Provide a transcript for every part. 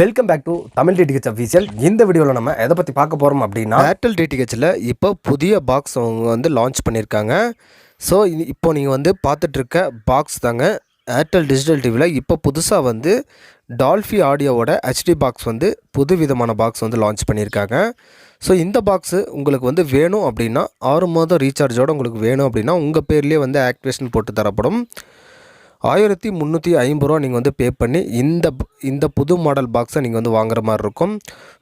Welcome back to Tamil DTH official இந்த வீடியோவில் நம்ம எதை பற்றி பார்க்க போகிறோம் அப்படின்னா ஏர்டெல் டிடிஹெச்சில் இப்போ புதிய பாக்ஸ் அவங்க வந்து லான்ச் பண்ணியிருக்காங்க. ஸோ இப்போ நீங்கள் வந்து பார்த்துட்ருக்க பாக்ஸ் தாங்க ஏர்டெல் டிஜிட்டல் டிவியில் இப்போ புதுசாக வந்து டால்ஃபி ஆடியோவோட ஹெச்டி பாக்ஸ் வந்து புது விதமான பாக்ஸ் வந்து லான்ச் பண்ணியிருக்காங்க. ஸோ இந்த பாக்ஸு உங்களுக்கு வந்து வேணும் அப்படின்னா ஆறு மாதம் ரீசார்ஜோடு உங்களுக்கு வேணும் அப்படின்னா உங்கள் பேர்லேயே வந்து ஆக்டிவேஷன் போட்டு தரப்படும். ஆயிரத்தி முந்நூற்றி ஐம்பது ரூபா நீங்கள் வந்து பே பண்ணி இந்த இந்த புது மாடல் பாக்ஸை நீங்கள் வந்து வாங்குற மாதிரி இருக்கும்.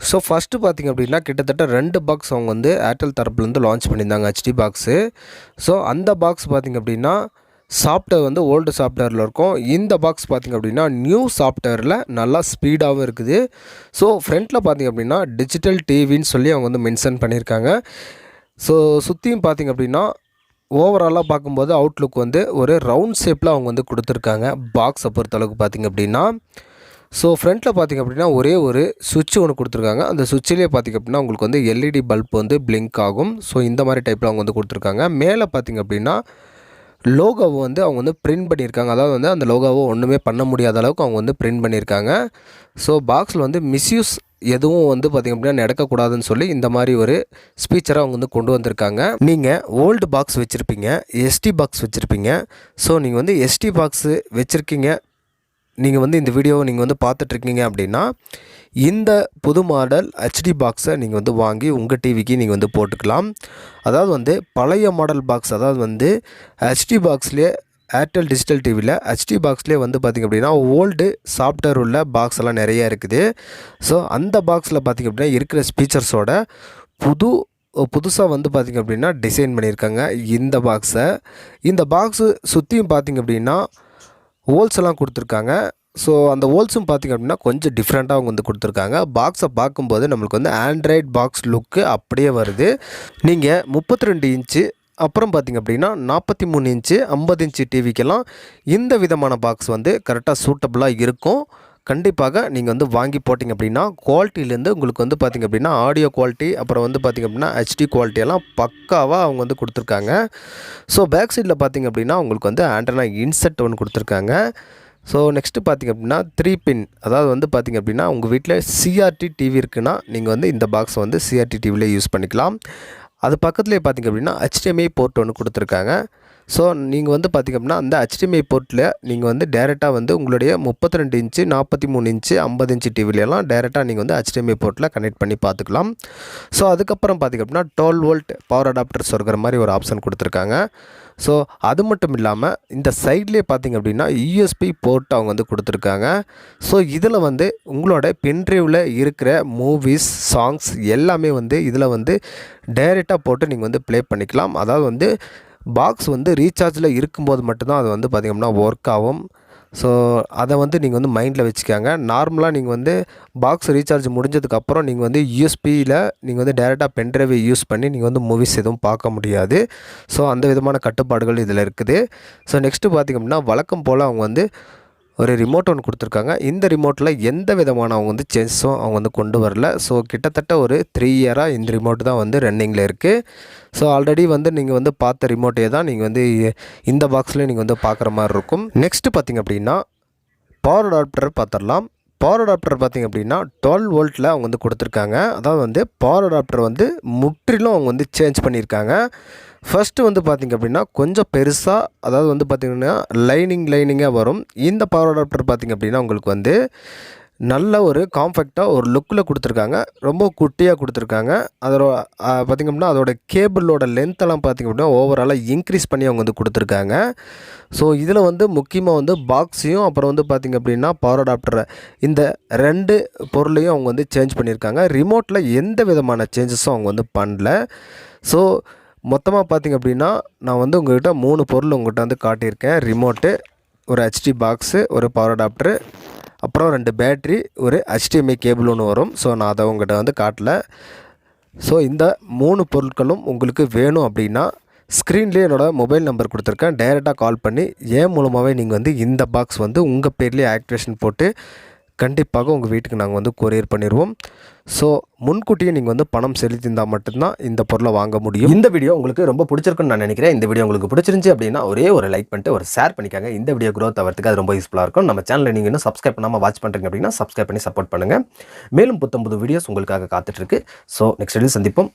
ஸோ ஃபஸ்ட்டு பார்த்தீங்க அப்படின்னா கிட்டத்தட்ட ரெண்டு பாக்ஸ் அவங்க வந்து ஏர்டெல் தரப்புலேருந்து லான்ச் பண்ணியிருந்தாங்க ஹெச்டி பாக்ஸு ஸோ அந்த பாக்ஸ் பார்த்தீங்க அப்படின்னா சாஃப்ட்வேர் வந்து ஓல்டு சாஃப்ட்வேரில் இருக்கும். இந்த பாக்ஸ் பார்த்தீங்க அப்படின்னா நியூ சாஃப்ட்வேரில் நல்லா ஸ்பீடாகவும் இருக்குது. ஸோ ஃப்ரண்ட்டில் பார்த்தீங்க அப்படின்னா டிஜிட்டல் டிவின்னு சொல்லி அவங்க வந்து மென்ஷன் பண்ணியிருக்காங்க. ஸோ சுற்றியும் பார்த்தீங்க அப்படின்னா ஓவராலாக பார்க்கும்போது அவுட்லுக் வந்து ஒரு ரவுண்ட் ஷேப்பில் அவங்க வந்து கொடுத்துருக்காங்க. பாக்ஸை பொறுத்தளவுக்கு பார்த்திங்க அப்படின்னா ஸோ ஃப்ரண்ட்டில் பார்த்திங்க அப்படின்னா ஒரே ஒரு சுவிட்ச் ஒன்று கொடுத்துருக்காங்க. அந்த சுவிட்சிலே பார்த்திங்க அப்படின்னா உங்களுக்கு வந்து எல்இடி பல்ப் வந்து பிளிங்க் ஆகும். ஸோ இந்த மாதிரி டைப்பில் அவங்க வந்து கொடுத்துருக்காங்க. மேலே பார்த்திங்க அப்படின்னா லோகோவை வந்து அவங்க வந்து பிரிண்ட் பண்ணியிருக்காங்க. அதாவது வந்து அந்த லோகோவை ஒன்றுமே பண்ண முடியாத அளவுக்கு அவங்க வந்து பிரிண்ட் பண்ணியிருக்காங்க. ஸோ பாக்ஸில் வந்து மிஸ்யூஸ் எதுவும் வந்து பார்த்திங்க அப்படின்னா நடக்கக்கூடாதுன்னு சொல்லி இந்த மாதிரி ஒரு ஸ்பீச்சரை அவங்க வந்து கொண்டு வந்திருக்காங்க. நீங்கள் ஓல்டு பாக்ஸ் வச்சுருப்பீங்க எஸ்டி பாக்ஸ் வச்சுருப்பீங்க. ஸோ நீங்கள் வந்து எஸ்டி பாக்ஸு வச்சுருக்கீங்க. நீங்கள் வந்து இந்த வீடியோவை நீங்கள் வந்து பார்த்துட்ருக்கீங்க அப்படின்னா இந்த புது மாடல் ஹெச்டி பாக்ஸை நீங்கள் வந்து வாங்கி உங்கள் டிவிக்கு நீங்கள் வந்து போட்டுக்கலாம். அதாவது வந்து பழைய மாடல் பாக்ஸ் அதாவது வந்து ஹெச்டி பாக்ஸ்லேயே ஏர்டெல் டிஜிட்டல் டிவியில் ஹெச்டி பாக்ஸ்லேயே வந்து பார்த்திங்க அப்படின்னா ஓல்டு சாஃப்ட்வேர் உள்ள பாக்ஸ் எல்லாம் நிறைய இருக்குது. ஸோ அந்த பாக்ஸில் பார்த்திங்க அப்படின்னா இருக்கிற ஸ்பீச்சர்ஸோட புது புதுசாக வந்து பார்த்திங்க அப்படின்னா டிசைன் பண்ணியிருக்காங்க இந்த பாக்ஸை இந்த பாக்ஸு சுற்றியும் பார்த்திங்க அப்படின்னா ஹோல்ஸ் எல்லாம் கொடுத்துருக்காங்க. ஸோ அந்த ஹோல்ஸும் பார்த்திங்க அப்படின்னா கொஞ்சம் டிஃப்ரெண்ட்டாக அவங்க வந்து கொடுத்துருக்காங்க. பாக்ஸை பார்க்கும்போது நம்மளுக்கு வந்து ஆண்ட்ராய்ட் பாக்ஸ் லுக்கு அப்படியே வருது. நீங்கள் முப்பத்தி ரெண்டு இன்ச்சு அப்புறம் பார்த்திங்க அப்படின்னா நாற்பத்தி மூணு இன்ச்சு ஐம்பது இன்ச்சு டிவிக்கெல்லாம் இந்த விதமான பாக்ஸ் வந்து கரெக்டாக சூட்டபுளாக இருக்கும். கண்டிப்பாக நீங்கள் வந்து வாங்கி போட்டிங்க அப்படின்னா குவாலிட்டிலேருந்து உங்களுக்கு வந்து பார்த்திங்க அப்படின்னா ஆடியோ குவாலிட்டி அப்புறம் வந்து பார்த்திங்க அப்படின்னா ஹெச்டி குவாலிட்டியெல்லாம் பக்காவாக அவங்க வந்து கொடுத்துருக்காங்க. ஸோ பேக் சைடில் பார்த்திங்க அப்படின்னா உங்களுக்கு வந்து ஆண்டனா இன்செட் ஒன்று கொடுத்துருக்காங்க. ஸோ நெக்ஸ்ட்டு பார்த்திங்க அப்படின்னா த்ரீ பின் அதாவது வந்து பார்த்திங்க அப்படின்னா உங்கள் வீட்டில் சிஆர்டி டிவி இருக்குன்னா நீங்கள் வந்து இந்த பாக்ஸை வந்து சிஆர்டி டிவிலே யூஸ் பண்ணிக்கலாம். அது பக்கத்துலேயே பார்த்திங்க அப்படின்னா ஹெச்டிஎம்ஐ போர்ட் ஒன்று கொடுத்துருக்காங்க. ஸோ நீங்கள் வந்து பார்த்திங்க அப்படின்னா அந்த ஹெச்டிஎம்ஐ போர்ட்டில் நீங்கள் வந்து டேரெக்டாக வந்து உங்களுடைய முப்பத்தி ரெண்டு இன்ச்சு நாற்பத்தி மூணு இன்ச்சு ஐம்பது இன்ச்சு டிவிலெலாம் டேரெக்டாக நீங்கள் வந்து ஹெச்டிஎம்ஐ போர்ட்டில் கனெக்ட் பண்ணி பார்த்துக்கலாம் ஸோ அதுக்கப்புறம் பார்த்திங்க அப்படின்னா டுவெல் வோல்ட் பவர் அடாப்டர்ஸ் இருக்கிற மாதிரி ஒரு ஆப்ஷன் கொடுத்துருக்காங்க. ஸோ அது மட்டும் இல்லாமல் இந்த சைட்லேயே பார்த்திங்க அப்படின்னா யூஎஸ்பி போர்ட் அவங்க வந்து கொடுத்துருக்காங்க. ஸோ இதில் வந்து உங்களோட பென்ட்ரைவில் இருக்கிற மூவிஸ் சாங்ஸ் எல்லாமே வந்து இதில் வந்து டைரெக்டாக போட்டு நீங்கள் வந்து ப்ளே பண்ணிக்கலாம். அதாவது வந்து பாக்ஸ் வந்து ரீசார்ஜில் இருக்கும்போது மட்டும்தான் அது வந்து பார்த்திங்கன்னா அப்படின்னா ஒர்க் ஆகும். ஸோ அதை வந்து நீங்கள் வந்து மைண்டில் வச்சுக்காங்க. நார்மலாக நீங்கள் வந்து பாக்ஸ் ரீசார்ஜ் முடிஞ்சதுக்கப்புறம் நீங்கள் வந்து யூஎஸ்பியில் நீங்கள் வந்து டேரெக்டாக பென்ட்ரைவை யூஸ் பண்ணி நீங்கள் வந்து மூவிஸ் எதுவும் பார்க்க முடியாது. ஸோ அந்த விதமான கட்டுப்பாடுகள் இதில் இருக்குது. ஸோ நெக்ஸ்ட்டு பார்த்திங்க அப்படின்னா வழக்கம் போல் அவங்க வந்து ஒரு ரிமோட் ஒன்று கொடுத்துருக்காங்க. இந்த ரிமோட்டில் எந்த விதமான அவங்க வந்து சேஞ்சஸும் அவங்க வந்து கொண்டு வரல. ஸோ கிட்டத்தட்ட ஒரு த்ரீ இயராக இந்த ரிமோட் தான் வந்து ரன்னிங்கில் இருக்குது ஸோ ஆல்ரெடி வந்து நீங்கள் வந்து பார்த்த ரிமோட்டே தான் நீங்கள் வந்து இந்த பாக்ஸ்லேயும் நீங்கள் வந்து பார்க்குற மாதிரி இருக்கும். நெக்ஸ்ட்டு பார்த்திங்க அப்படின்னா பவர் அடாப்டர் பார்த்துடலாம் பவர் அடாப்டர் பார்த்திங்க அப்படின்னா டுவெல் வோல்ட்டில் அவங்க வந்து கொடுத்துருக்காங்க. அதாவது வந்து பவர் அடாப்டர் வந்து முற்றிலும் அவங்க வந்து சேஞ்ச் பண்ணியிருக்காங்க. ஃபஸ்ட்டு வந்து பார்த்திங்க அப்படின்னா கொஞ்சம் பெருசாக அதாவது வந்து பார்த்திங்கன்னா லைனிங் லைனிங்காக வரும். இந்த பவர் அடாப்டர் பார்த்திங்க அப்படின்னா உங்களுக்கு வந்து நல்ல ஒரு காம்ஃபெக்டாக ஒரு லுக்கில் கொடுத்துருக்காங்க. ரொம்ப குட்டியாக கொடுத்துருக்காங்க. அதோட பார்த்திங்க அப்படின்னா அதோட கேபிளோட லென்த்தெல்லாம் பார்த்திங்க அப்படின்னா ஓவராலாக இன்க்ரீஸ் பண்ணி அவங்க வந்து கொடுத்துருக்காங்க. ஸோ இதில் வந்து முக்கியமாக வந்து பாக்ஸையும் அப்புறம் வந்து பார்த்திங்க அப்படின்னா பவர் அடாப்டரை இந்த ரெண்டு பொருளையும் அவங்க வந்து சேஞ்ச் பண்ணியிருக்காங்க ரிமோட்டில் எந்த விதமான சேஞ்சஸும் அவங்க வந்து பண்ணல. ஸோ மொத்தமாக பார்த்திங்க அப்படின்னா நான் வந்து உங்கள்கிட்ட மூணு பொருள் உங்கள்கிட்ட வந்து காட்டியிருக்கேன். ரிமோட்டு ஒரு ஹெச்டி பாக்ஸு ஒரு பவர் அடாப்டரு அப்புறம் ரெண்டு பேட்ரி ஒரு ஹெச்டிஎம்ஐ கேபிள் ஒன்று வரும். ஸோ நான் அதை உங்கள்கிட்ட வந்து காட்டல. ஸோ இந்த மூணு பொருட்களும் உங்களுக்கு வேணும் அப்படின்னா ஸ்க்ரீன்லேயே என்னோடய மொபைல் நம்பர் கொடுத்துருக்கேன். டைரெக்டாக கால் பண்ணி ஏன் மூலமாகவே நீங்கள் வந்து இந்த பாக்ஸ் வந்து உங்கள் பேர்லேயே ஆக்டிவேஷன் போட்டு கண்டிப்பாக உங்கள் வீட்டுக்கு நாங்கள் வந்து கொரியர் பண்ணிடுவோம் ஸோ முன்கூட்டியே நீங்கள் வந்து பணம் செலுத்தியிருந்தால் மட்டும்தான் இந்த பொருளை வாங்க முடியும். இந்த வீடியோ உங்களுக்கு ரொம்ப பிடிச்சிருக்குன்னு நான் நினைக்கிறேன். இந்த வீடியோ உங்களுக்கு பிடிச்சிருந்துச்சி அப்படின்னா ஒரே ஒரு லைக் பண்ணிட்டு ஒரு ஷேர் பண்ணிக்காங்க. இந்த வீடியோ க்ரோத் ஆகிறதுக்கு அது ரொம்ப யூஸ்ஃபுல்லாக இருக்கும். நம்ம சேனலில் நீங்கள் இன்னும் சப்ஸ்கிரைப் பண்ணாமல் வாட்ச் பண்ணுறீங்க அப்படின்னா சப்ஸ்கிரைப் பண்ணி சப்போர்ட் பண்ணுங்கள் மேலும் புத்தம்புது வீடியோஸ் உங்களுக்காக காத்துட்ருக்கு ஸோ நெக்ஸ்ட் வீடியோ சந்திப்போம்.